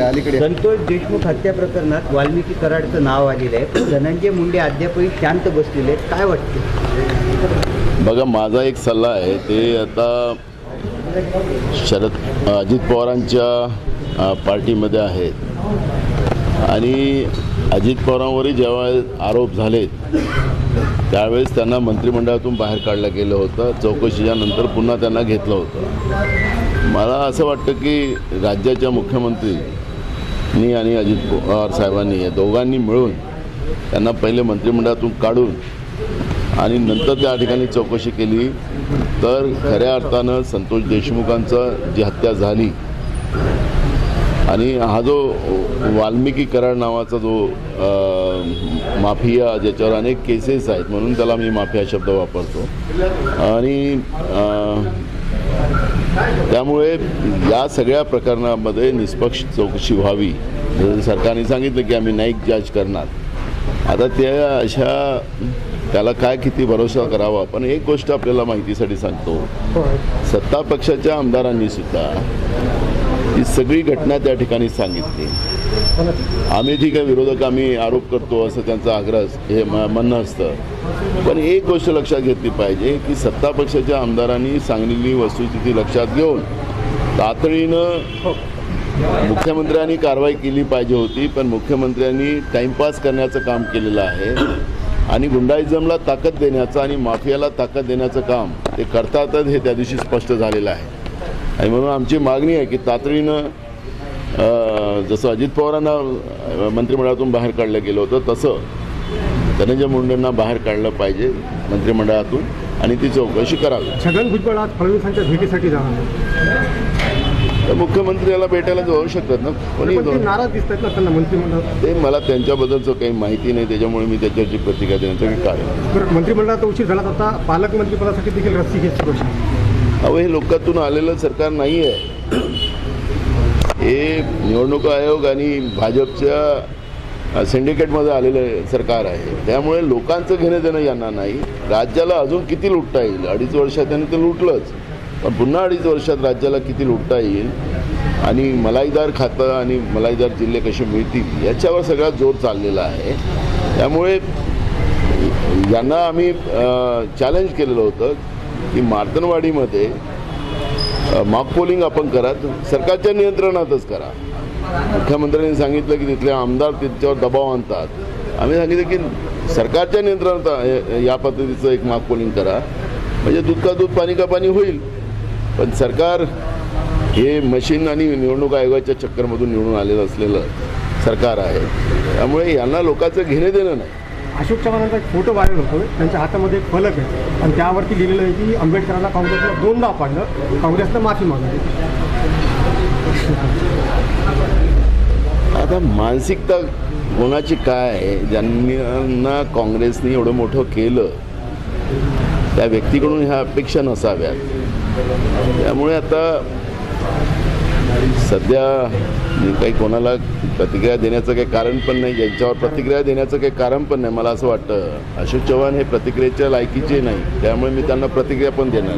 अलीकडे. संतोष देशमुख हत्या प्रकरणात वाल्मिकी कराडचं नाव आलेलं आहे. पण धनंजय मुंडे अद्यापही शांत बसलेले आहेत. काय वाटते? बघा माझा एक सल्ला आहे ते आता शरद अजित पवारांच्या पार्टीमध्ये आहेत. आणि अजित पवारांवरही जेव्हा आरोप झालेत त्यावेळेस त्यांना मंत्रिमंडळातून बाहेर काढलं गेलं होतं. चौकशीच्या नंतर पुन्हा त्यांना घेतलं होतं. मला असं वाटतं की राज्याच्या मी आणि अजित पवार साहेबांनी या दोघांनी मिळून त्यांना पहिले मंत्रिमंडळातून काढून आणि नंतर त्या ठिकाणी चौकशी केली. तर खऱ्या अर्थानं संतोष देशमुखांचं जी हत्या झाली आणि हा जो वाल्मिकी कराड नावाचा जो माफिया ज्याच्यावर अनेक केसेस आहेत म्हणून त्याला मी माफिया शब्द वापरतो. आणि त्यामुळे या सगळ्या प्रकरणामध्ये निष्पक्ष चौकशी व्हावी. सरकारने सांगितलं की आम्ही नाही जज करणार. आता त्या अशा त्याला काय किती भरोसा करावा? पण एक गोष्ट आपल्याला माहितीसाठी सांगतो. सत्ता पक्षाच्या आमदारांनी सुद्धा ही सगळी घटना त्या ठिकाणी सांगितली. आम्ही ठीक आहे विरोधक आम्ही आरोप करतो असं त्यांचा आग्रह हे म्हणणं असतं. पण एक गोष्ट लक्षात घेतली पाहिजे की सत्ता पक्षाच्या आमदारांनी सांगलेली वस्तुस्थिती लक्षात घेऊन तातडीनं मुख्यमंत्र्यांनी कारवाई केली पाहिजे होती पण मुख्यमंत्र्यांनी टाइमपास करण्याचं काम केलेलं आहे आणि गुंडाइजमला ताकद देण्याचं आणि माफियाला ताकद देण्याचं काम ते करतातच हे त्या दिवशी स्पष्ट झालेलं आहे. आणि म्हणून आमची मागणी आहे की तातडीनं जसं अजित पवारांना मंत्रिमंडळातून बाहेर काढलं गेलं होतं तसं धनंजय मुंडेंना बाहेर काढलं पाहिजे मंत्रिमंडळातून आणि ती चौकशी करावी. छगन भुजबळ आज फडणवीसांच्या भेटीसाठी जाणार तर मुख्यमंत्री याला भेटायला जाऊ शकतात ना? कोणी नाराज दिसत आहेत ना त्यांना मंत्रिमंडळात? ते मला त्यांच्याबद्दलचं काही माहिती नाही त्याच्यामुळे मी त्याच्यावरची प्रतिक्रिया देण्याचं काही कारण नाही. बरं मंत्रिमंडळात उशीर झाला आता पालकमंत्रीपदासाठी देखील गोष्ट आहे. अहो हे लोकातून आलेलं सरकार नाही आहे हे निवडणूक आयोग आणि भाजपच्या सिंडिकेटमध्ये आलेलं सरकार आहे. त्यामुळे लोकांचं घेणं देणं यांना नाही. राज्याला अजून किती लुटता येईल? अडीच वर्षात त्यांनी ते लुटलंच. पण पुन्हा अडीच वर्षात राज्याला किती लुटता येईल? आणि मलाईदार खातं आणि मलाईदार जिल्हे कसे मिळतील? याच्यावर सगळा जोर चाललेला आहे. त्यामुळे यांना आम्ही चॅलेंज केलेलं होतं की मार्तनवाडीमध्ये मॉक पोलिंग आपण करा. सरकारच्या नियंत्रणातच करा. मुख्यमंत्र्यांनी सांगितलं की तिथले आमदार त्यांच्यावर दबाव आणतात. आम्ही सांगितलं की सरकारच्या नियंत्रणात या पद्धतीचं एक मॉक पोलिंग करा. म्हणजे दूध का दूध पाणी का पाणी होईल. पण सरकार हे मशीन आणि निवडणूक आयोगाच्या चक्करमधून निवडून आलेलं असलेलं सरकार आहे. त्यामुळे यांना लोकांचं घेणे देणं नाही. अशोक चव्हाणांचा एक फोटो व्हायरल होतो. त्यांच्या हातामध्ये एक फलक आहे. आणि त्यावरती लिहिलेलं आहे की आंबेडकरांना काँग्रेसला दोनदा पाडलं. काँग्रेसनं माफी मागली आता मानसिकता कोणाची काय आहे? ज्यांना काँग्रेसने एवढं मोठं केलं त्या व्यक्तीकडून ह्या अपेक्षा नसाव्यात. त्यामुळे आता सध्या काही कोणाला प्रतिक्रिया देण्याचं काही कारण पण नाही ज्यांच्यावर प्रतिक्रिया देण्याचं काही कारण पण नाही मला असं वाटतं. अशोक चव्हाण हे प्रतिक्रियेच्या लायकीचे नाही त्यामुळे मी त्यांना प्रतिक्रिया पण देणार